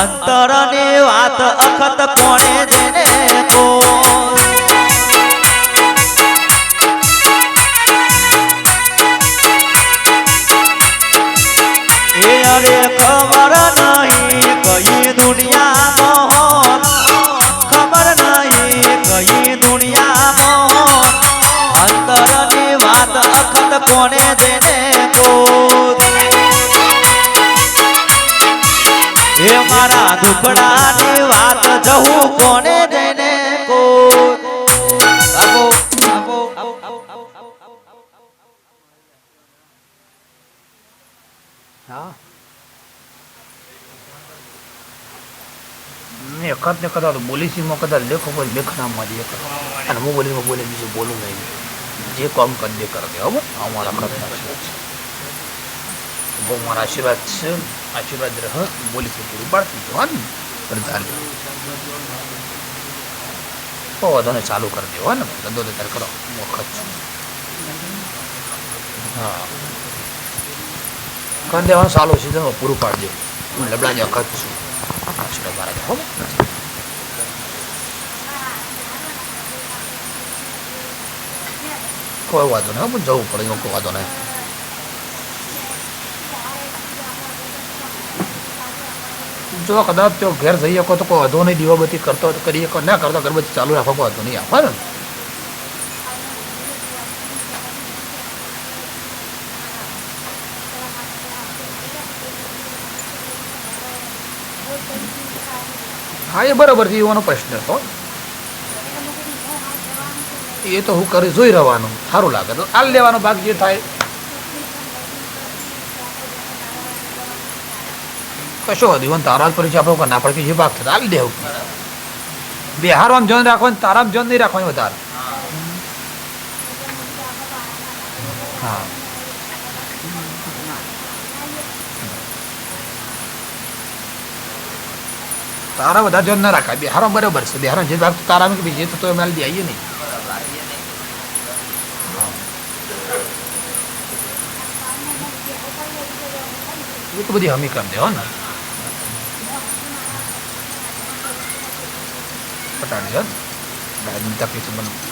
અંતરની વાત અખત કોણે જેને કો અરે ખબર નહીં કઈ દુનિયા મોહન ખબર હા. એકાદ ને કદાચ બોલી છે કદાચ લેખો કોઈ લેખ ના મારી એક અને હું બોલી બોલે બીજું બોલું નહીં. જે કામ કરી દે કરે. હવે અમારા કરતા બહુ મારા આશીર્વાદ છે. આશીર્વાદ રહ, બોલી પૂરું પાડતી જવાનું, પ્રધાન. તો વાંધો ચાલુ કરી દેવો ને. ધંધો તો કરો. વખત હા. કરી દેવાનું ચાલુ છે તો પૂરું પાડજો હું લબડા જ વખત છું. આશીર્વાદ મારા હો કોઈ વાંધો નહીં પણ જવું પડે કોઈ વાંધો નહીં. જો કદાચ તો ઘેર જઈ શકો તો કોઈ વધુ નહીં દીવાબત્તી કરતો કરી શકો ના કરતો અગરબત્તી ચાલુ રાખો કોઈ વધુ નહીં આપો ને હા એ બરાબર છે એવાનો પ્રશ્ન હતો એ તો હું કરી જોઈ રહેવાનું સારું લાગે. તો હાલ લેવાનો ભાગ જે થાય કશો હતું તારા જ પરિચય આપણો ના પડે કે જે ભાગ થતા હાલ દેવું. બિહારમાં જોન રાખવાનું તારામાં જોન નહીં રાખવાનું વધારે. હા. તારા બધા જોન ના રાખાય. બિહારમાં બરાબર છે. બિહારમાં જે ભાગ તારામાં કે બીજે તો એમ હાલ દે આવીએ નહીં. એ તો બધી હમી કરી દે, હો ને. પટાડી હો ને દાદીની તકલીફ